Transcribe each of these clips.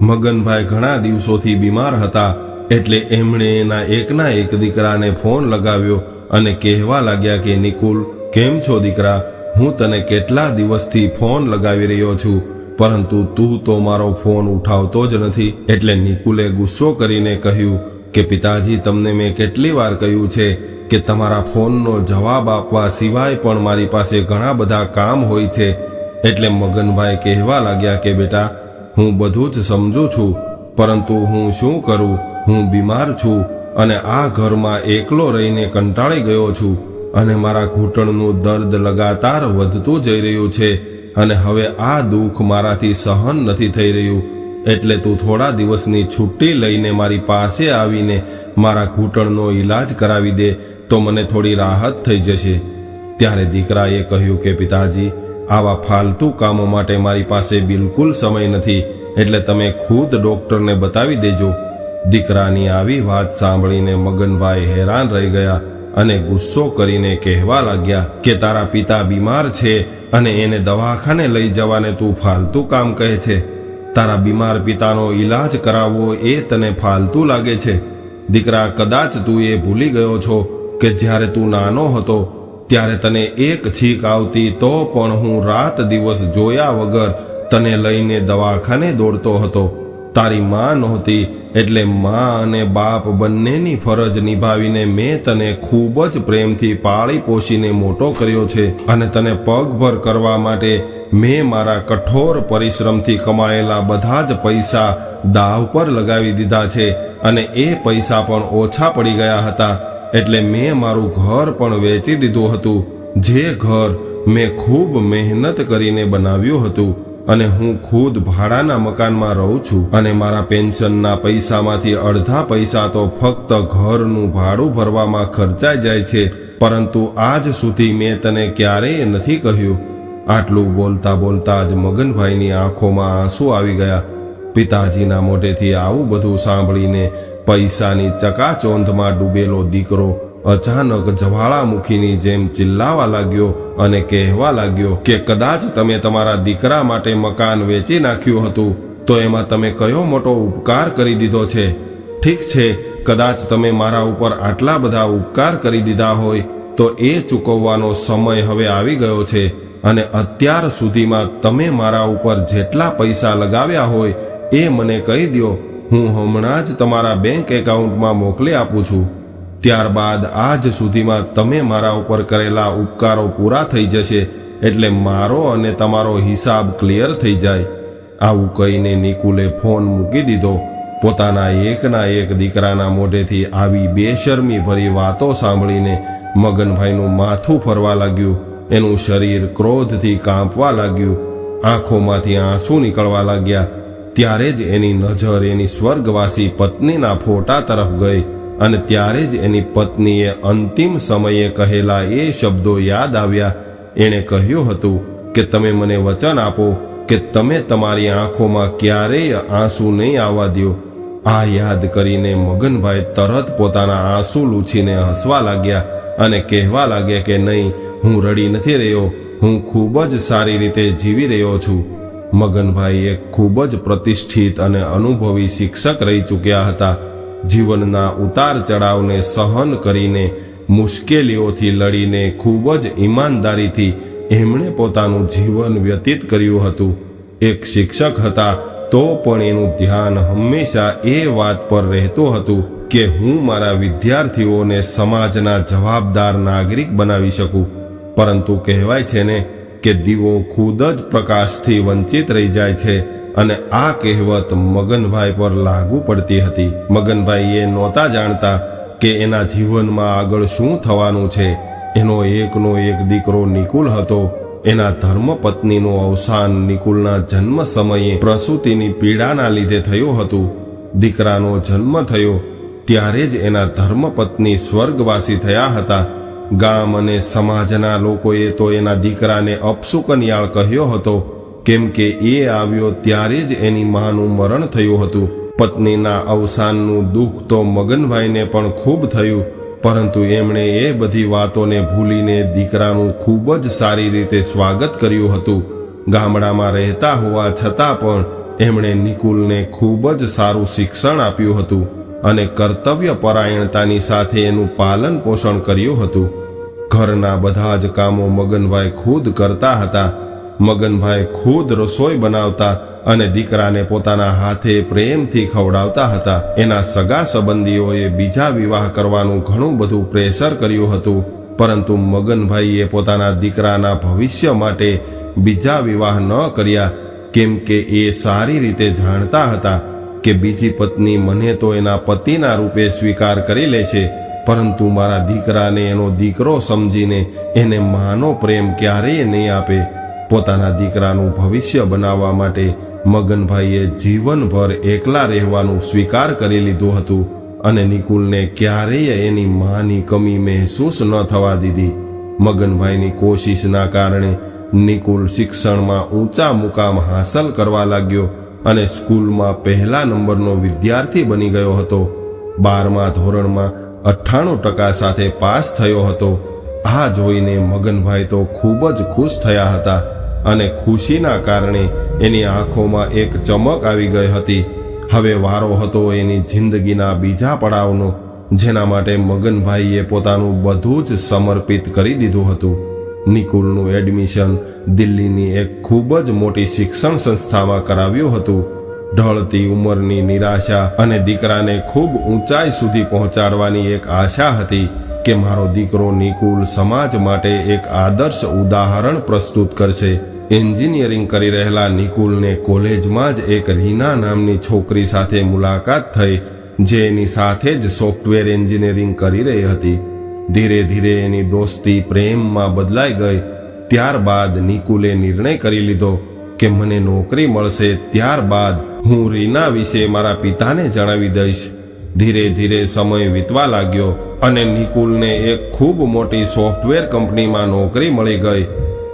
મગનભાઈ ઘણા દિવસોથી બીમાર હતા, એટલે એમણે એના એકના એક દીકરાને ફોન લગાવ્યો અને કહેવા લાગ્યા કે, નિકુલ, કેમ છો દીકરા? હું તને કેટલા દિવસથી ફોન લગાવી રહ્યો છું, પરંતુ તું તો મારો ફોન ઉઠાવતો જ નથી. એટલે નિકુલે ગુસ્સો કરીને કહ્યું કે, પિતાજી, તમને મેં કેટલી વાર કહ્યું છે કે તમારા ફોનનો જવાબ આપવા સિવાય પણ મારી પાસે ઘણા બધા કામ હોય છે. એટલે મગનભાઈ કહેવા લાગ્યા કે, બેટા હું બધું જ સમજુ છું, પરંતુ હું શું કરું? હું બીમાર છું અને આ ઘરમાં એકલો રહીને કંટાળી ગયો છું અને મારા ઘૂંટણનું દર્દ લગાતાર વધતું જઈ રહ્યું છે અને હવે આ દુઃખ મારાથી સહન નથી થઈ રહ્યું. એટલે તું થોડા દિવસની છુટ્ટી લઈને મારી પાસે આવીને મારા ઘૂંટણનો ઈલાજ કરાવી દે, તો મને થોડી રાહત થઈ જશે. ત્યારે દીકરાએ કહ્યું કે, પિતાજી આવા ફાલતુ કામો માટે મારી પાસે બિલકુલ સમય નથી, એટલે તમે ખુદ ડોક્ટરને બતાવી દેજો. દીકરાની આવી વાત સાંભળીને મગનભાઈ હેરાન રહી ગયા અને ગુસ્સો કરીને કહેવા લાગ્યા કે, તારા પિતા બીમાર છે અને એને દવાખાને લઈ જવાને તું ફાલતુ કામ કહે છે. તારા બીમાર પિતાનો ઈલાજ કરાવવો એ તને ફાલતુ લાગે છે. દીકરા, કદાચ તું એ ભૂલી ગયો છો કે જ્યારે તું નાનો હતો ત્યારે તને એક છીક આવતી તો પણ હું રાત દિવસ જોયા વગર તને લઈને દવાખાને દોડતો હતો. તારી માં નહોતી એટલે માં અને બાપ બંનેની ફરજ નિભાવીને મેં તને ખૂબ જ પ્રેમથી પાળી પોષીને મોટો કર્યો છે અને તને પગભર કરવા માટે મેં મારા કઠોર પરિશ્રમથી કમાયેલા બધા જ પૈસા દાવ પર લગાવી દીધા છે અને એ પૈસા પણ ઓછા પડી ગયા હતા. એટલે મેં મારું ઘર પણ વેચી દીધું હતું. જે ઘર મેં ખૂબ મહેનત કરીને બનાવ્યું હતું અને હું ખુદ ભાડાના મકાનમાં રહું છું અને મારા પેન્શનના પૈસામાંથી અડધા પૈસા તો ફક્ત ઘરનું ભાડું ભરવામાં ખર્ચાઈ જાય છે, પરંતુ આજ સુધી મેં તને ક્યારેય નથી કહ્યું. આટલું બોલતા બોલતા જ મગનભાઈની આંખોમાં આંસુ આવી ગયા. પિતાજીના મોઢેથી આવું બધું સાંભળીને પૈસાની ચકાચોંધમાં ડૂબેલો દીકરો અચાનક જ્વાળામુખીની જેમ ચિલ્લાવા લાગ્યો અને કહેવા લાગ્યો કે કદાચ તમે તમારા દીકરા માટે મકાન વેચી નાખ્યું હતું, તો એમાં તમે કયો મોટો ઉપકાર કરી દીધો છે? ઠીક છે, કદાચ તમે મારા ઉપર આટલા બધા ઉપકાર કરી દીધા હોય, તો એ ચૂકવવાનો સમય હવે આવી ગયો છે અને અત્યાર સુધીમાં તમે મારા ઉપર જેટલા પૈસા લગાવ્યા હોય, એ મને કહી દો હું હમણાં જ તમારા બેંક એકાઉન્ટમાં મોકલી આપું છું. ત્યારબાદ આજ સુધીમાં તમે મારા ઉપર કરેલા ઉપકારો પૂરા થઈ જશે, એટલે મારો અને તમારો હિસાબ ક્લિયર થઈ જાય. આવું કહીને નિકુલે ફોન મૂકી દીધો. પોતાના એકના એક દીકરાના મોઢેથી આવી બેશરમી ભરી વાતો સાંભળીને મગનભાઈનું માથું ફરવા લાગ્યું. એનું શરીર ક્રોધથી કાંપવા લાગ્યું. આંખોમાંથી આંસુ નીકળવા લાગ્યા. ત્યારે જ એની નજર એની સ્વર્ગવાસી પત્નીના ફોટા તરફ ગઈ અને ત્યારે જ એની પત્નીએ અંતિમ સમયે કહેલા એ શબ્દો યાદ આવ્યા. એણે કહ્યું હતું કે, તમે મને વચન આપો કે તમે તમારી આંખોમાં ક્યારેય આંસુ નહીં આવવા દો. આ યાદ કરીને મગનભાઈ તરત પોતાના આંસુ લૂછીને હસવા લાગ્યા અને કહેવા લાગ્યા કે, નહીં, હું રડી નથી રહ્યો. હું ખૂબ જ સારી રીતે જીવી રહ્યો છું. મગનભાઈ એક ખૂબ જ પ્રતિષ્ઠિત અને અનુભવી શિક્ષક રહી ચૂક્યા હતા. જીવનના ઉતાર ચઢાવને સહન કરીને મુશ્કેલીઓથી લડીને ખૂબ જ ઈમાનદારીથી એમણે પોતાનું જીવન વ્યતીત કર્યું હતું. એક શિક્ષક હતા તો પણ એનું ધ્યાન હંમેશા એ વાત પર રહેતું હતું કે હું મારા વિદ્યાર્થીઓને સમાજના જવાબદાર નાગરિક બનાવી શકું. પરંતુ કહેવાય છે ને કે દીવો ખુદ જ પ્રકાશથી વંચિત રહી જાય છે અને આ કહેવત મગનભાઈ પર લાગુ પડતી હતી. મગનભાઈ એ નહોતા જાણતા કે એના જીવનમાં આગળ શું થવાનું છે. એનો એકનો એક દીકરો નિકુલ હતો. એના ધર્મપત્નીનું અવસાન નિકુલના જન્મ સમયે પ્રસૂતિની પીડાના લીધે થયું હતું. દીકરાનો જન્મ થયો ત્યારે જ એના ધર્મપત્ની સ્વર્ગવાસી થયા હતા. ગામ અને સમાજના લોકોએ તો એના દીકરાને અપશુકનિયાળ કહ્યો હતો. કેમ કે એ આવ્યો ત્યારે જ એની માનું મરણ થયું હતું. પત્નીના અવસાનનું દુઃખ તો મગનભાઈને પણ ખૂબ થયું. પરંતુ એમણે એ બધી વાતોને ભૂલીને દીકરાનું ખૂબ જ સારી રીતે સ્વાગત કર્યું હતું. ગામડામાં રહેતા હોવા છતાં પણ એમણે નિકુલને ખૂબ જ સારું શિક્ષણ આપ્યું હતું અને કર્તવ્ય પરાયણતાની સાથે એનું પાલન પોષણ કર્યું હતું. ઘરના બધા જ કામો મગનભાઈ ખુદ કરતા હતા. મગનભાઈ ખુદ રસોઈ બનાવતા અને દીકરાને પોતાના હાથે પ્રેમથી ખવડાવતા હતા. એના સગા સંબંધીઓએ બીજા વિવાહ કરવાનું ઘણું બધું પ્રેશર કર્યું હતું. પરંતુ મગનભાઈએ પોતાના દીકરાના ભવિષ્ય માટે બીજા વિવાહ ન કર્યા. કેમ કે એ સારી રીતે જાણતા હતા કે બીજી પત્ની મને તો એના પતિના રૂપે સ્વીકાર કરી લે છે. પરંતુ મારા દીકરાને એનો દીકરો સમજીને એને માનો પ્રેમ ક્યારેય નહીં આપે. પોતાના દીકરાનું ભવિષ્ય બનાવવા માટે મગનભાઈએ જીવનભર એકલા રહેવાનું સ્વીકાર કરી લીધું હતું અને નિકુલને ક્યારેય એની માની કમી મહેસૂસ ન થવા દીધી. મગનભાઈની કોશિશના કારણે નિકુલ શિક્ષણમાં ઊંચા મુકામ હાંસલ કરવા લાગ્યો અને સ્કૂલમાં પહેલા નંબરનો વિદ્યાર્થી બની ગયો હતો. બારમા ધોરણમાં અઠ્ઠાણું ટકા સાથે પાસ થયો હતો. આ જોઈને મગનભાઈ તો ખૂબ જ ખુશ થયા હતા અને ખુશીના કારણે એની આંખોમાં એક ચમક આવી ગઈ હતી. હવે વારો હતો એની જિંદગીના બીજા પડાવનો, જેના માટે મગનભાઈએ પોતાનું બધું જ સમર્પિત કરી દીધું હતું. નિકુલનું એડમિશન દિલ્હીની એક ખૂબ જ મોટી શિક્ષણ સંસ્થામાં કરાવ્યું હતું. ઢળતી ઉંમરની નિરાશા અને દીકરાને ખૂબ ઊંચાઈ સુધી પહોંચાડવાની એક આશા હતી કે મારો દીકરો નિકુલ સમાજ માટે એક આદર્શ ઉદાહરણ પ્રસ્તુત કરશે. એન્જિનિયરિંગ કરી રહેલા નિકુલને કોલેજમાં જ એક રીના નામની છોકરી સાથે મુલાકાત થઈ જે એની સાથે જ સોફ્ટવેર એન્જિનિયરિંગ કરી રહી હતી. ધીરે ધીરે એની દોસ્તી પ્રેમમાં બદલાઈ ગઈ. ત્યારબાદ નિકુલે નિર્ણય કરી લીધો કે મને નોકરી મળશે. ત્યારબાદ હું રીના વિશે મારા પિતાને જણાવી દઈશ. ધીરે ધીરે સમય વીતવા લાગ્યો અને નિકુલને એક ખૂબ મોટી સોફ્ટવેર કંપનીમાં નોકરી મળી ગઈ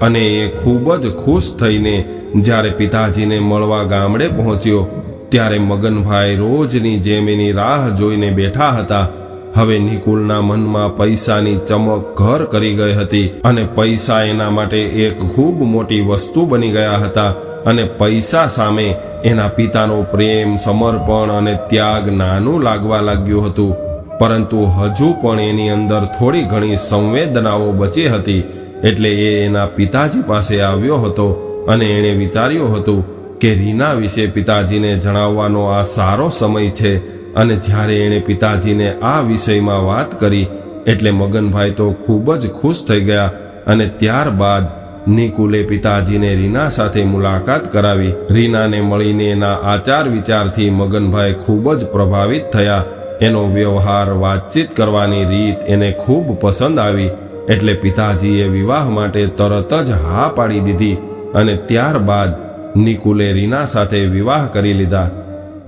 અને એ ખૂબ જ ખુશ થઈને જ્યારે પિતાજીને મળવા ગામડે પહોંચ્યો, ત્યારે મગનભાઈ રોજની જેમ એની રાહ જોઈને બેઠા હતા. હવે નિકુલના મનમાં પૈસાની ચમક ઘર કરી ગઈ હતી અને પૈસા એના માટે એક ખૂબ મોટી વસ્તુ બની ગયા હતા અને પૈસા સામે એના પિતાનો પ્રેમ, સમર્પણ અને ત્યાગ નાનું લાગવા લાગ્યું હતું. પરંતુ હજુ પણ એની અંદર થોડી ઘણી સંવેદનાઓ બચી હતી. એટલે એ એના પિતાજી પાસે આવ્યો હતો અને એણે વિચાર્યું હતું કે રીના વિશે પિતાજીને જણાવવાનો આ સારો સમય છે અને જ્યારે એણે પિતાજીને આ વિષયમાં વાત કરી, એટલે મગનભાઈ તો ખૂબ જ ખુશ થઈ ગયા અને ત્યારબાદ નિકુલે પિતાજીને રીના સાથે મુલાકાત કરાવી. રીનાને મળીને એના આચાર વિચારથી મગનભાઈ ખૂબ જ પ્રભાવિત થયા. એનો વ્યવહાર વાતચીત કરવાની રીત એને ખૂબ પસંદ આવી. એટલે પિતાજીએ વિવાહ માટે તરત જ હા પાડી દીધી અને ત્યારબાદ નિકુલે રીના સાથે વિવાહ કરી લીધા.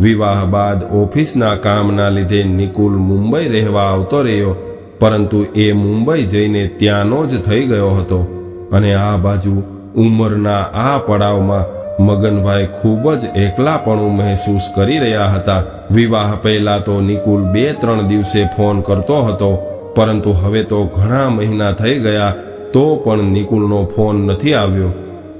વિવાહ બાદ ઓફિસના કામના લીધે નિકુલ મુંબઈ રહેવા આવતો રહ્યો, પરંતુ એ મુંબઈ જઈને ત્યાંનો જ થઈ ગયો હતો. અને આ બાજુ ઉંમરના આ પડાવમાં મગનભાઈ ખૂબ જ એકલાપણું મહેસૂસ કરી રહ્યા હતા. વિવાહ પહેલા તો નિકુલ બે ત્રણ દિવસે ફોન કરતો હતો, પરંતુ હવે તો ઘણા મહિના થઈ ગયા, તો પણ નિકુલનો ફોન નથી આવ્યો.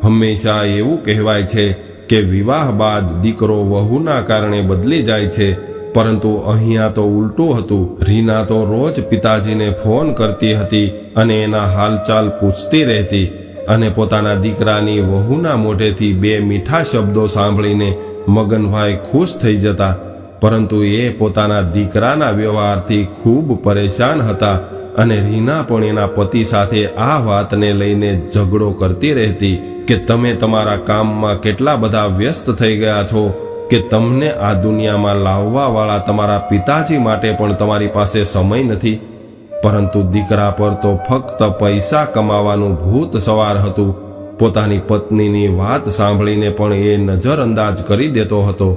હંમેશા એવું કહેવાય છે કે વિવાહ બાદ દીકરો વહુના કારણે બદલી જાય છે પરંતુ અહીંયા તો ઉલટું હતું. રીના તો રોજ પિતાજીને ફોન કરતી હતી અને એના હાલચાલ પૂછતી રહેતી અને પોતાના દીકરાની વહુના મોઢેથી બે મીઠા શબ્દો સાંભળીને મગનભાઈ ખુશ થઈ જતા. પરંતુ એ પોતાના દીકરાના વ્યવહારથી ખૂબ પરેશાન હતા અને રીના પણ એના પતિ સાથે આ વાતને લઈને ઝઘડો કરતી રહેતી કે તમે તમારા કામમાં કેટલા બધા વ્યસ્ત થઈ ગયા છો? કે તમને આ દુનિયામાં લાવવાવાળા તમારા પિતાજી માટે પણ તમારી પાસે સમય નથી. પરંતુ દીકરા પર તો ફક્ત પૈસા કમાવાનું ભૂત સવાર હતું. પોતાની પત્નીની વાત સાંભળીને પણ એ નજરઅંદાજ કરી દેતો હતો.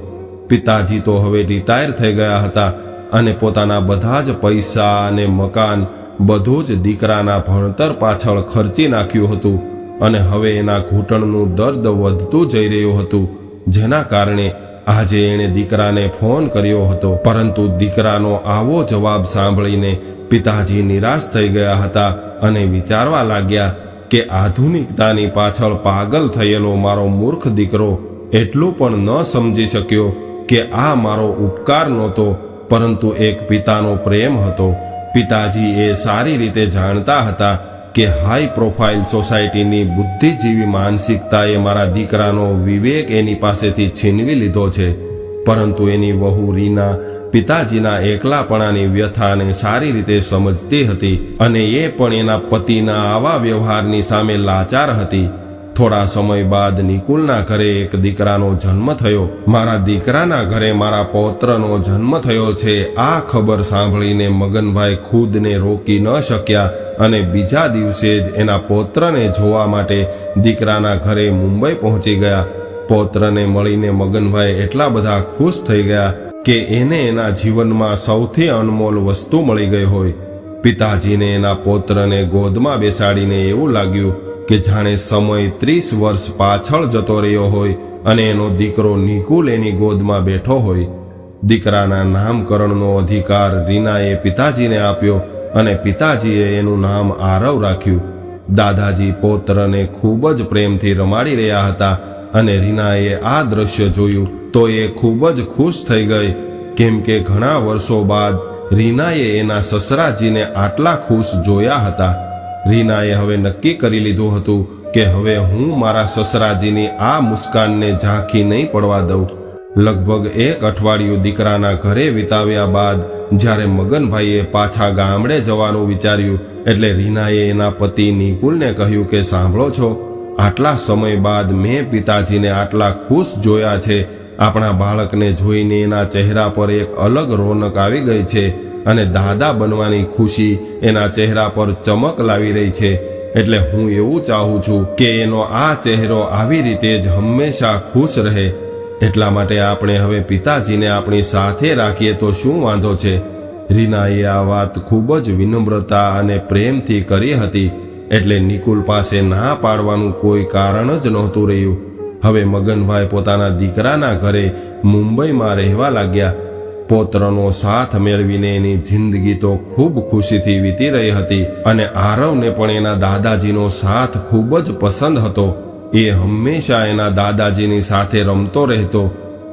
પિતાજી તો હવે રિટાયર થઈ ગયા હતા અને પોતાના બધા જ પૈસા અને મકાન બધું જ દીકરાના ભણતર પાછળ ખર્ચી નાખ્યું હતું અને હવે એના ઘૂંટણનું દર્દ વધતું જઈ રહ્યું હતું, જેના કારણે આજે એણે દીકરાને ફોન કર્યો હતો. પરંતુ દીકરાનો આવો જવાબ સાંભળીને પિતાજી નિરાશ થઈ ગયા હતા અને વિચારવા લાગ્યા કે આધુનિકતાની પાછળ પાગલ થયેલો મારો મૂર્ખ દીકરો એટલું પણ ન સમજી શક્યો કે આ મારો ઉપકાર નહોતો, પરંતુ એક પિતાનો પ્રેમ હતો. પિતાજી એ સારી રીતે જાણતા હતા કે હાઈ પ્રોફાઇલ સોસાયટીની બુદ્ધિજીવી માનસિકતાએ મારા દીકરાનો વિવેક એની પાસેથી છીનવી લીધો છે. પરંતુ એની વહુ રીના પિતાજીના એકલાપણાની વ્યથાને સારી રીતે સમજતી હતી અને એ પણ એના પતિના આવા વ્યવહારની સામે લાચાર હતી. થોડા સમય બાદ નિકુલના ઘરે એક દીકરાનો જન્મ થયો. મારા દીકરાના ઘરે મારા પૌત્રનો જન્મ થયો છે. આ ખબર સાંભળીને મગનભાઈ ખુદને રોકી ન શક્યા. અને બીજા દિવસે જ એના પૌત્રને જોવા માટે દીકરાના ઘરે મુંબઈ પહોંચી ગયા. પૌત્રને મળીને મગનભાઈ એટલા બધા ખુશ થઈ ગયા કે એને એના જીવનમાં સૌથી અનમોલ વસ્તુ મળી ગઈ હોય. પિતાજીને એના પૌત્રને ગોદમાં બેસાડીને એવું લાગ્યું કે જાણે સમય ત્રીસ વર્ષ પાછળ જતો રહ્યો હોય અને એનો દીકરો નિકુલ એની ગોદમાં બેઠો હોય. દીકરાના નામકરણનો અધિકાર રીનાએ પિતાજીને આપ્યો અને પિતાજીએ એનું નામ આરવ રાખ્યું. દાદાજી પૌત્રને ખૂબ જ પ્રેમથી રમાડી રહ્યા હતા અને રીનાએ આ દ્રશ્ય જોયું તો એ ખૂબ જ ખુશ થઈ ગઈ. કેમ કે ઘણા વર્ષો બાદ રીનાએ એના સસરાજીને આટલા ખુશ જોયા હતા. રીનાએ હવે નક્કી કરી લીધું હતું કે હવે હું મારા સસરાજીની આ મુસ્કાનને ઝાંખી નહીં પડવા દઉં. લગભગ એક અઠવાડિયું દીકરાના ઘરે વિતાવ્યા બાદ જ્યારે મગનભાઈએ પાછા ગામડે જવાનું વિચાર્યું એટલે રીનાએ એના પતિ નિકુલને કહ્યું કે સાંભળો છો, આટલા સમય બાદ મેં પિતાજીને આટલા ખુશ જોયા છે. આપણા બાળકને જોઈને એના ચહેરા પર એક અલગ રોનક આવી ગઈ છે અને દાદા બનવાની ખુશી એના ચહેરા પર ચમક લાવી રહી છે. એટલે હું એવું ચાહું છું કે એનો આ ચહેરો આવી રીતે જ હંમેશા ખુશ રહે. એટલા માટે આપણે હવે પિતાજીને આપણી સાથે રાખીએ તો શું વાંધો છે? રીનાએ આ વાત ખૂબ જ વિનમ્રતા અને પ્રેમથી કરી હતી, એટલે નિકુલ પાસે ના પાડવાનું કોઈ કારણ જ નહોતું રહ્યું. હવે મગનભાઈ પોતાના દીકરાના ઘરે મુંબઈમાં રહેવા લાગ્યા. પોત્રનો સાથ મેળવીને એની જિંદગી તો ખૂબ ખુશીથી વીતી રહી હતી અને આરવને પણ એના દાદાજીનો સાથ ખૂબ જ પસંદ હતો. એ હંમેશા એના દાદાજીની સાથે રમતો રહેતો.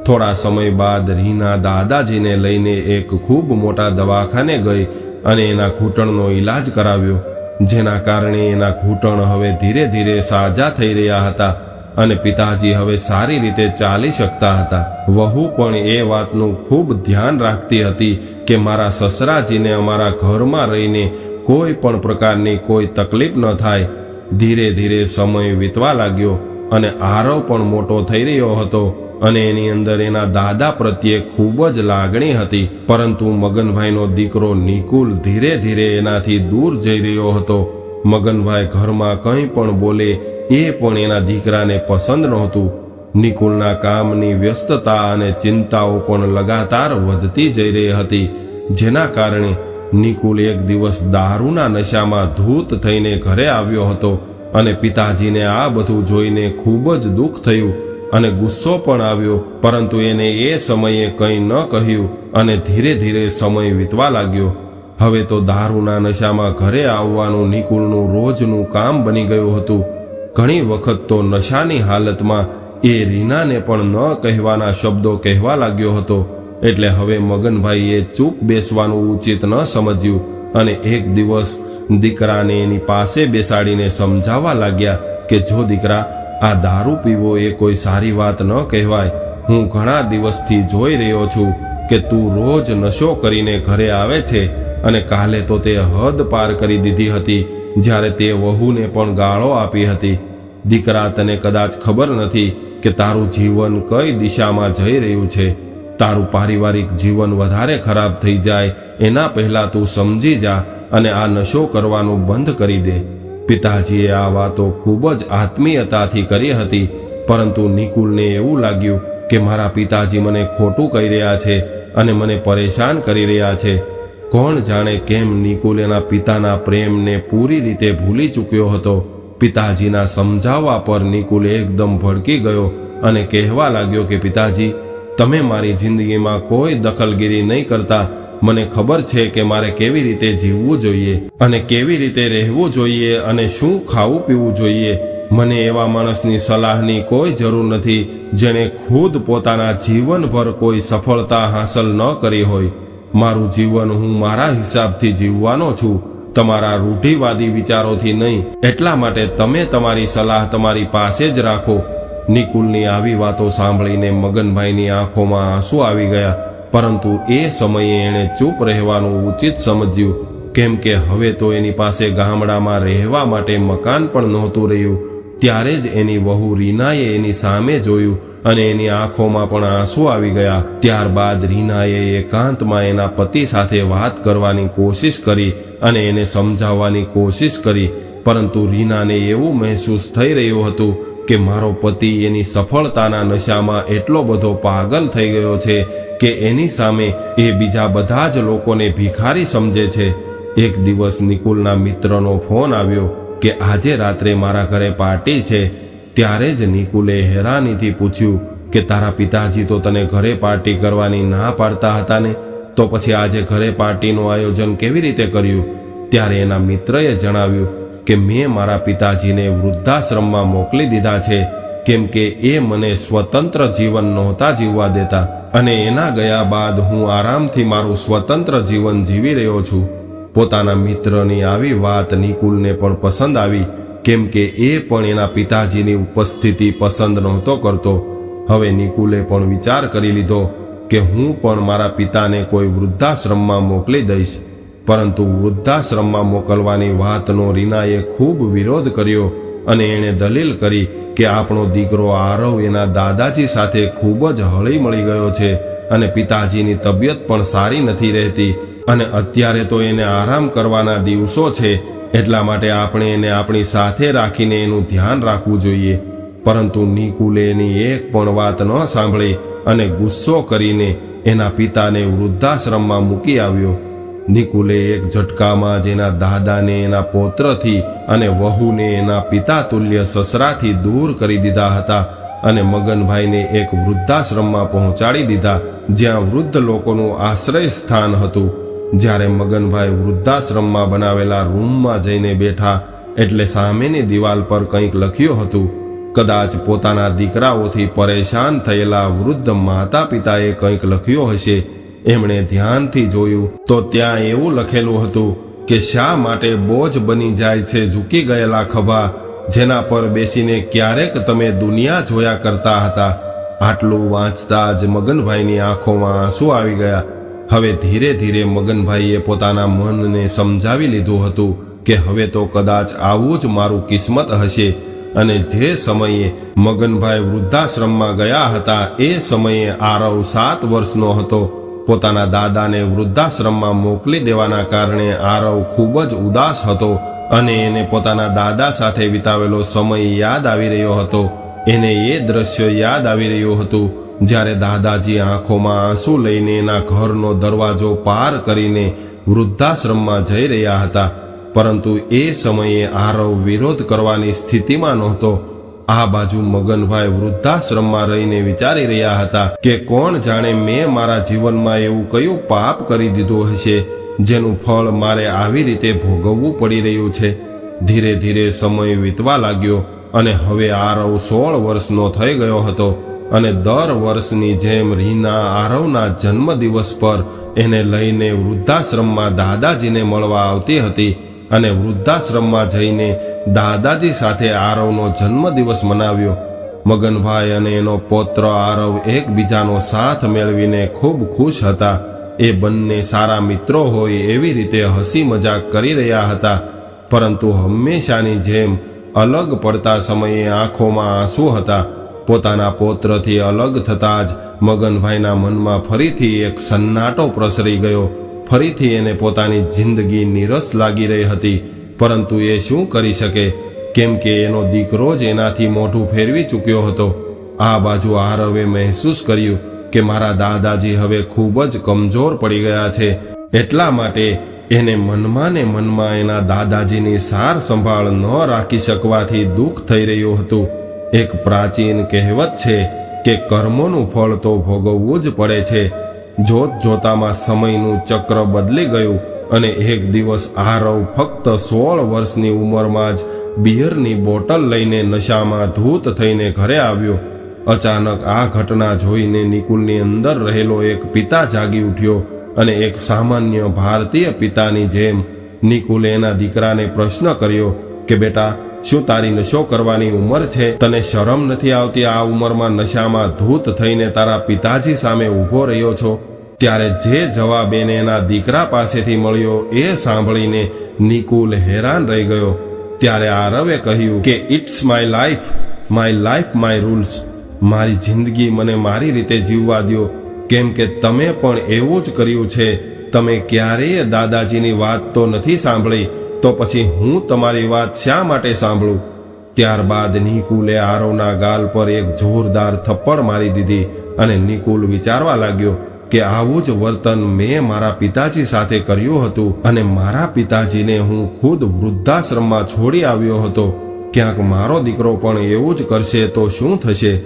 થોડા સમય બાદ રીના દાદાજીને લઈને એક ખૂબ મોટા દવાખાને ગઈ અને એના ઘૂંટણનો ઈલાજ કરાવ્યો, જેના કારણે એના ઘૂંટણ હવે ધીરે ધીરે સાજા થઈ રહ્યા હતા અને પિતાજી હવે સારી રીતે ચાલી શકતા હતા. વહુ પણ એ વાતનું ખૂબ ધ્યાન રાખતી હતી કે મારા સસરાજીને અમારા ઘરમાં રહીને કોઈ પણ પ્રકારની કોઈ તકલીફ ન થાય ધીરે ધીરે સમય વીતવા લાગ્યો અને આરવ પણ મોટો થઈ રહ્યો હતો અને એની અંદર એના દાદા પ્રત્યે ખૂબ જ લાગણી હતી. પરંતુ મગનભાઈનો દીકરો નિકુલ ધીરે ધીરે એનાથી દૂર જઈ રહ્યો હતો. મગનભાઈ ઘરમાં કંઈ પણ બોલે એ પણ એના દીકરાને પસંદ નહોતું. નિકુલના કામની વ્યસ્તતા અને ચિંતાઓ પણ લગાતાર વધતી જઈ રહી હતી. જેના કારણે નિકુલ એક દિવસ દારૂના નશામાં ધૂત થઈને ઘરે આવ્યો હતો અને પિતાજીને આ બધું જોઈને ખૂબ જ દુઃખ થયું અને ગુસ્સો પણ આવ્યો, પરંતુ એને એ સમયે કંઈ ન કહ્યું અને ધીરે ધીરે સમય વીતવા લાગ્યો. હવે તો દારૂના નશામાં ઘરે આવવાનું નિકુલનું રોજનું કામ બની ગયું હતું. ઘણી વખત તો નશાની હાલતમાં એ રીનાને પણ ન કહેવાના શબ્દો કહેવા લાગ્યો હતો. એટલે હવે મગનભાઈએ ચૂપ બેસવાનું ઉચિત ન સમજ્યું અને એક દિવસ દીકરાને એની પાસે બેસાડીને સમજાવવા લાગ્યા કે જો દીકરા, આ દારૂ પીવો એ કોઈ સારી વાત ન કહેવાય. હું ઘણા દિવસથી જોઈ રહ્યો છું કે તું રોજ નશો કરીને ઘરે આવે છે અને કાલે તો તે હદ પાર કરી દીધી હતી જ્યારે તે વહુને પણ ગાળો આપી હતી. દીકરા તને કદાચ ખબર નથી કે તારું જીવન કઈ દિશામાં જઈ રહ્યું છે. તારું પારિવારિક જીવન વધારે ખરાબ થઈ જાય, એના પહેલા તું સમજી જા અને આ નશો કરવાનું બંધ કરી દે. પિતાજીએ આ વાતો ખૂબ જ આત્મીયતાથી કરી હતી, પરંતુ નિકુલને એવું લાગ્યું કે મારા પિતાજી મને ખોટું કહી રહ્યા છે અને મને પરેશાન કરી રહ્યા છે. કોણ જાણે કેમ નિકુલ એના પિતાના પ્રેમને પૂરી રીતે ભૂલી ચૂક્યો હતો. પિતાજીના સમજાવવા પર નિકુલ એકદમ ભડકી ગયો અને કહેવા લાગ્યો કે પિતાજી તમે મારી જિંદગીમાં કોઈ દખલગીરી નહીં કરતા. મને ખબર છે કે મારે કેવી રીતે જીવવું જોઈએ અને કેવી રીતે રહેવું જોઈએ અને શું ખાવું પીવું જોઈએ. મને એવા માણસની સલાહની કોઈ જરૂર નથી, જેણે ખુદ પોતાના જીવનભર કોઈ સફળતા હાંસલ ન કરી હોય. મારું જીવન હું મારા હિસાબથી જીવવાનો છું. તમારા રૂઢિવાદી વિચારોથી નહીં. એટલા માટે તમે તમારી સલાહ તમારી પાસે જ રાખો. નિકુલની આવી વાતો સાંભળીને મગનભાઈની આંખોમાં આંસુ આવી ગયા. પરંતુ એ સમયે એણે ચૂપ રહેવાનું ઉચિત સમજ્યું. કેમ કે હવે તો એની પાસે ગામડામાં રહેવા માટે મકાન પણ નહોતું રહ્યું. ત્યારે જ એની વહુ રીનાએ એની સામે જોયું અને એની આંખોમાં પણ આંસુ આવી ગયા. ત્યારબાદ રીનાએ એકાંતમાં એના પતિ સાથે વાત કરવાની કોશિશ કરી અને એને સમજાવવાની કોશિશ કરી. પરંતુ રીનાને એવું મહેસૂસ થઈ રહ્યું હતું કે મારો પતિ એની સફળતાના નશામાં એટલો બધો પાગલ થઈ ગયો છે કે એની સામે એ બીજા બધા જ લોકોને ભિખારી સમજે છે. એક દિવસ નિકુલના મિત્રનો ફોન આવ્યો કે આજે રાત્રે મારા ઘરે પાર્ટી છે. ત્યારે જ નિકુલે હેરાનીથી પૂછ્યું કે તારા પિતાજી તો તને ઘરે પાર્ટી કરવાની ના પાડતા હતા ને? તો પછી આજે ઘરે પાર્ટીનું આયોજન કેવી રીતે કર્યું? ત્યારે એના મિત્રએ જણાવ્યું કે મેં મારા પિતાજીને વૃદ્ધાશ્રમમાં મોકલી દીધા છે, કેમ કે એ મને સ્વતંત્ર જીવન નહોતા જીવવા દેતા અને એના ગયા બાદ હું આરામથી મારું સ્વતંત્ર જીવન જીવી રહ્યો છું. પોતાના મિત્રની આવી વાત નિકુલને પણ પસંદ આવી, કેમ કે એ પણ એના પિતાજીની ઉપસ્થિતિ પસંદ નહોતો કરતો. હવે નિકુલે પણ વિચાર કરી લીધો કે હું પણ મારા પિતાને કોઈ વૃદ્ધાશ્રમમાં મોકલી દઈશ. પરંતુ વૃદ્ધાશ્રમમાં મોકલવાની વાતનો રીનાએ ખૂબ વિરોધ કર્યો અને એણે દલીલ કરી કે આપણો દીકરો આરવ એના દાદાજી સાથે ખૂબ જ હળી મળી ગયો છે અને પિતાજીની તબિયત પણ સારી નથી રહેતી અને અત્યારે તો એને આરામ કરવાના દિવસો છે એટલા માટે આપણે એને આપણી સાથે રાખીને એનું ધ્યાન રાખવું જોઈએ. પરંતુ નિકુલે એની એક પણ વાત ન સાંભળી અને ગુસ્સો કરીને એના પિતાને વૃદ્ધાશ્રમમાં મૂકી આવ્યો. નિકુલે એક ઝટકામાં જેના દાદાને, એના પૌત્રથી અને વહુને, એના પિતા તુલ્ય સસરાથી દૂર કરી દીધા હતા અને મગનભાઈને એક વૃદ્ધાશ્રમમાં પહોંચાડી દીધા, જ્યાં વૃદ્ધ લોકોનું આશ્રય સ્થાન હતું. જ્યારે મગનભાઈ વૃદ્ધાશ્રમમાં બનાવેલા રૂમમાં જઈને બેઠા, એટલે સામેની દિવાલ પર કંઈક લખ્યું હતું. કદાચ પોતાના દીકરાઓથી પરેશાન થયેલા વૃદ્ધ માતા પિતાએ કંઈક લખ્યું હશે. એમણે ધ્યાનથી જોયું તો ત્યાં એવું લખેલું હતું કે શા માટે બોજ બની જાય છે ઝૂકી ગયેલા ખભા, જેના પર બેસીને ક્યારેક તમે દુનિયા જોયા કરતા હતા. આટલું વાંચતા જ મગનભાઈની આંખોમાં આંસુ આવી ગયા. હવે ધીરે ધીરે મગનભાઈએ પોતાના મનને સમજાવી લીધું હતું કે હવે તો કદાચ આવું જ મારું કિસ્મત હશે અને જે સમયે મગનભાઈ વૃદ્ધાશ્રમમાં ગયા હતા એ સમયે આરવ સાત વર્ષનો હતો. પોતાના દાદાને વૃદ્ધાશ્રમમાં મોકલી દેવાના કારણે આરવ ખૂબ જ ઉદાસ હતો અને એને પોતાના દાદા સાથે વિતાવેલો સમય યાદ આવી રહ્યો હતો. એને એ દ્રશ્ય યાદ આવી રહ્યું હતું જ્યારે દાદાજી આંખોમાં આંસુ લઈને એના ઘરનો દરવાજો પાર કરીને વૃદ્ધાશ્રમમાં જઈ રહ્યા હતા. પરંતુ એ સમયે આરવ વિરોધ કરવાની સ્થિતિમાં નહોતો. આ બાજુ મગનભાઈ વૃદ્ધાશ્રમમાં રહીને વિચારી રહ્યા હતા કે કોણ જાણે મેં મારા જીવનમાં એવું કયું પાપ કરી દીધું હશે, જેનું ફળ મારે આવી રીતે ભોગવવું પડી રહ્યું છે. ધીરે ધીરે સમય વીતવા લાગ્યો અને હવે આરવ સોળ વર્ષનો થઈ ગયો હતો અને દર વર્ષની જેમ રીના આરવના જન્મદિવસ પર એને લઈને વૃદ્ધાશ્રમમાં દાદાજીને મળવા આવતી હતી અને વૃદ્ધાશ્રમમાં જઈને દાદાજી સાથે આરવનો જન્મદિવસ મનાવ્યો. મગનભાઈ અને એનો પૌત્ર આરવ એકબીજાનો સાથ મેળવીને ખૂબ ખુશ હતા. એ બંને સારા મિત્રો હોય એવી રીતે હસી મજાક કરી રહ્યા હતા. પરંતુ હંમેશાની જેમ અલગ પડતા સમયે આંખોમાં આંસુ હતા. પોતાના પૌત્રથી અલગ થતાં જ મગનભાઈના મનમાં ફરીથી એક સન્નાટો પ્રસરી ગયો. ફરીથી એને પોતાની જિંદગી નીરસ લાગી રહી હતી. પરંતુ એ શું કરી શકે? કેમ કે એનો દીકરો જ એનાથી મોઢું ફેરવી ચૂક્યો હતો. આ બાજુ આરવે મહેસૂસ કર્યું કે મારા દાદાજી હવે ખૂબ જ કમજોર પડી ગયા છે. એટલા માટે એને મનમાં ને મનમાં એના દાદાજીની સાર સંભાળ ન રાખી શકવાથી દુઃખ થઈ રહ્યું હતું. એક પ્રાચીન કહેવત છે કે કર્મોનું ફળ તો ભોગવવું જ પડે છે. જોત જોતામાં સમયનું ચક્ર બદલી ગયું. અને એક દિવસ આરવ ફક્ત સોળ વર્ષની ઉંમરમાં જ બિયરની બોટલ લઈને નશામાં ધૂત થઈને ઘરે આવ્યો. અચાનક આ ઘટના જોઈને નિકુલની અંદર રહેલો એક પિતા જાગી ઉઠ્યો અને એક સામાન્ય ભારતીય પિતાની જેમ નિકુલે એના દીકરાને પ્રશ્ન કર્યો કે, બેટા, શું તારી નશો કરવાની ઉંમર છે? તને શરમ નથી આવતી આ ઉંમરમાં નશામાં ધૂત થઈને તારા પિતાજી સામે ઊભો રહ્યો છો? ત્યારે જે જવાબ એને એના દીકરા પાસેથી મળ્યો એ સાંભળીને નિકુલ હેરાન રહી ગયો. ત્યારે આરવે કહ્યું કે it's my life my life my rules મારી જિંદગી મને મારી રીતે જીવવા દો કેમ કે તમે પણ એવું જ કર્યું છે. તમે ક્યારેય દાદાજીની વાત તો નથી સાંભળી. તો પછી હું તમારી વાત શા માટે સાંભળું? ત્યારબાદ નિકુલે આરોના ગાલ પર એક જોરદાર થપ્પડ મારી દીધી અને નિકુલ વિચારવા લાગ્યો કે આવું જ વર્તન મેં મારા પિતાજી સાથે કર્યું હતું અને મારા પિતાજીને હું ખુદ વૃદ્ધાશ્રમમાં છોડી આવ્યો હતો. ક્યાંક મારો દીકરો પણ એવું જ કરશે તો શું થશે?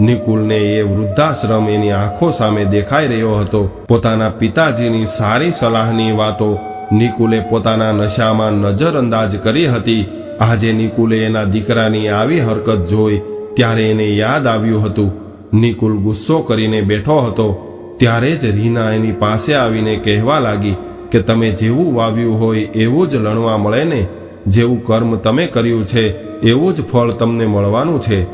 નિકુલને એ વૃદ્ધાશ્રમ એની આંખો સામે દેખાઈ રહ્યો હતો. પોતાના પિતાજીની સારી સલાહની વાતો નિકુલે પોતાના નશામાં નજરઅંદાજ કરી હતી. આજે નિકુલે એના દીકરાની આવી હરકત જોઈ ત્યારે એને યાદ આવ્યું હતું. નિકુલ ગુસ્સો કરીને બેઠો હતો. ત્યારે જ રીના એની પાસે આવીને કહેવા લાગી કે તમે જેવું વાવ્યું હોય એવું જ લણવા મળે ને. જેવું કર્મ તમે કર્યું છે, એવું જ ફળ તમને મળવાનું છે.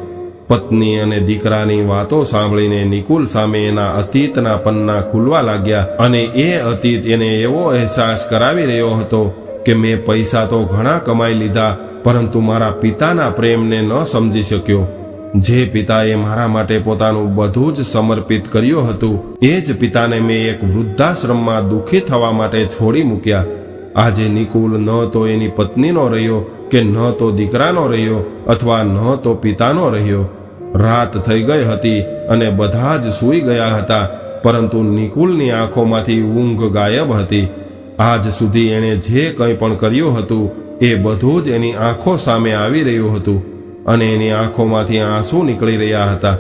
પત્ની અને દીકરાની વાતો સાંભળીને નિકુલ સામે એના અતીતના પન્ના ખુલવા લાગ્યા અને એ અતીત એને એવો અહેસાસ કરાવી રહ્યો હતો કે મેં પૈસા તો ઘણા કમાઈ લીધા, પરંતુ મારા પિતાના પ્રેમને ન સમજી શક્યો. જે પિતાએ મારા માટે પોતાનું બધું જ સમર્પિત કર્યું હતું, એ જ પિતાને મેં એક વૃદ્ધાશ્રમમાં દુઃખી થવા માટે છોડી મૂક્યા. આજે નિકુલ ન તો એની પત્નીનો રહ્યો કે ન તો દીકરાનો રહ્યો અથવા ન તો પિતાનો રહ્યો. રાત થઈ ગઈ હતી અને બધા જ સૂઈ ગયા હતા, પરંતુ નિકુલની આંખોમાંથી ઊંઘ ગાયબ હતી. આજ સુધી એણે જે કંઈ પણ કર્યું હતું, એ બધું જ એની આંખો સામે આવી રહ્યું હતું. અને એની આંખોમાંથી આંસુ નીકળી રહ્યા હતા.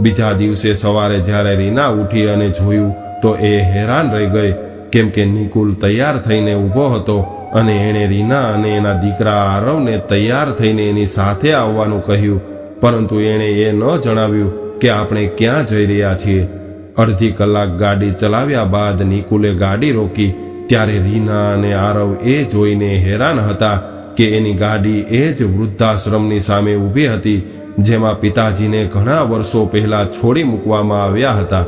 બીજા દિવસે સવારે જ્યારે રીના ઉઠી અને જોયું, તો એ હેરાન રહી ગઈ, કેમ કે નિકુલ તૈયાર થઈને ઊભો હતો અને એણે રીના અને એના દીકરા આરવને તૈયાર થઈને એની સાથે આવવાનું કહ્યું. પરંતુ એણે એ ન જણાવ્યું કે આપણે ક્યાં જઈ રહ્યા છીએ. અડધી કલાક ગાડી ચલાવ્યા બાદ નિકુલે ગાડી રોકી, ત્યારે રીના અને આરવ એ જોઈને હેરાન હતા કે એની ગાડી એ જ વૃદ્ધાશ્રમની સામે ઊભી હતી, જેમાં પિતાજીને ઘણા વર્ષો પહેલા છોડી મૂકવામાં આવ્યા હતા.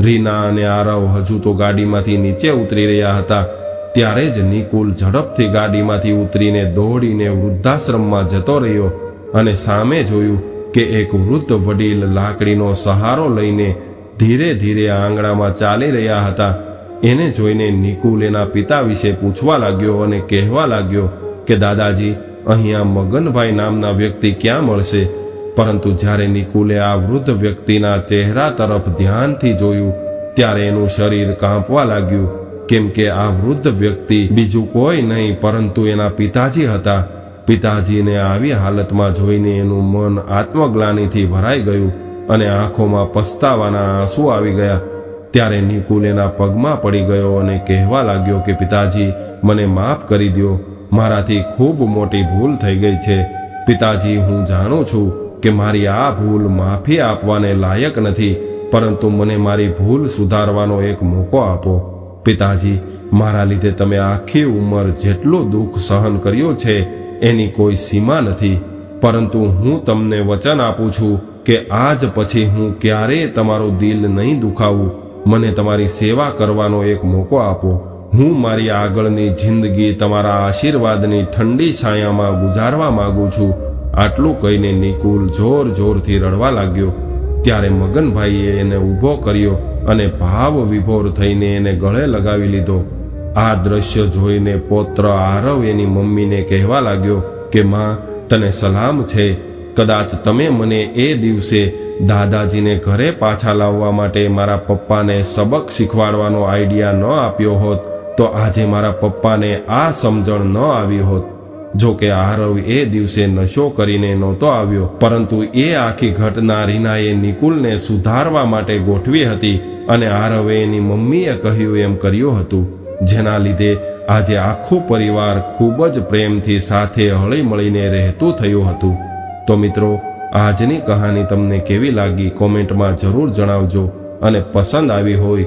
રીના અને આરવ હજુ તો ગાડીમાંથી નીચે ઉતરી રહ્યા હતા. ત્યારે જ નિકુલ ઝડપથી ગાડીમાંથી ઉતરીને દોડીને વૃદ્ધાશ્રમમાં જતો રહ્યો અને સામે જોયું કે એક વૃદ્ધ વડીલ લાકડીનો સહારો લઈને ધીરે ધીરે આંગણામાં ચાલી રહ્યા હતા. એને જોઈને નિકુલ એના પિતા વિશે પૂછવા લાગ્યો અને કહેવા લાગ્યો કે દાદાજી, અહીંયા મગનભાઈ નામના વ્યક્તિ ક્યાં મળશે? પરંતુ જ્યારે નિકુલે આ વૃદ્ધ વ્યક્તિના ચહેરા તરફ ધ્યાનથી જોયું, ત્યારે એનું શરીર કાંપવા લાગ્યું, કેમ કે આ વૃદ્ધ વ્યક્તિ બીજું કોઈ નહીં, પરંતુ એના પિતાજી હતા. પિતાજીને આવી હાલતમાં જોઈને એનું મન આત્મગ્લાનીથી ભરાઈ ગયું અને આંખોમાં પસ્તાવાના આંસુ આવી ગયા. ત્યારે નિકુલ એના પગમાં પડી ગયો અને કહેવા લાગ્યો કે, પિતાજી, મને માફ કરી દ્યો. મારાથી ખૂબ મોટી ભૂલ થઈ ગઈ છે. પિતાજી, હું જાણું છું કે મારી આ ભૂલ માફી આપવાને લાયક નથી, પરંતુ મને મારી ભૂલ સુધારવાનો એક મોકો આપો. પિતાજી, મારા લીધે તમે આખી ઉંમર જેટલો દુઃખ સહન કર્યો છે, એની કોઈ સીમા નથી. પરંતુ હું તમને વચન આપું છું કે આજ પછી હું ક્યારેય તમારું દિલ નહીં દુખાવું. મને તમારી સેવા કરવાનો એક મોકો આપો. હું મારી આગળની જિંદગી તમારા આશીર્વાદની ઠંડી છાયામાં ગુજારવા માંગુ છું. આટલું કહીને નિકુલ જોર જોરથી રડવા લાગ્યો. ત્યારે મગનભાઈએ એને ઊભો કર્યો અને ભાવ વિભોર થઈને એને ગળે લગાવી લીધો. આ દ્રશ્ય જોઈને પૌત્ર આરવ એની મમ્મીને કહેવા લાગ્યો કે, માં, તને સલામ છે. કદાચ તમે મને એ દિવસે દાદાજીને ઘરે પાછા લાવવા માટે મારા પપ્પાને સબક શીખવાડવાનો આઈડિયા ન આપ્યો હોત. તો આજે મારા પપ્પાને આ સમજણ ન આવી હોત. જો કે આરવ એ દિવસે નશો કરીને નહોતો આવ્યો, પરંતુ એ આખી ઘટના રીનાએ નિકુલને સુધારવા માટે ગોઠવી હતી અને આરવે એની મમ્મીએ કહ્યું એમ કર્યું હતું. જેના લીધે આજે આખું પરિવાર ખૂબ જ પ્રેમથી સાથે હળી મળીને રહેતું થયું હતું. તો મિત્રો, આજની કહાની તમને કેવી લાગી કોમેન્ટમાં જરૂર જણાવજો અને પસંદ આવી હોય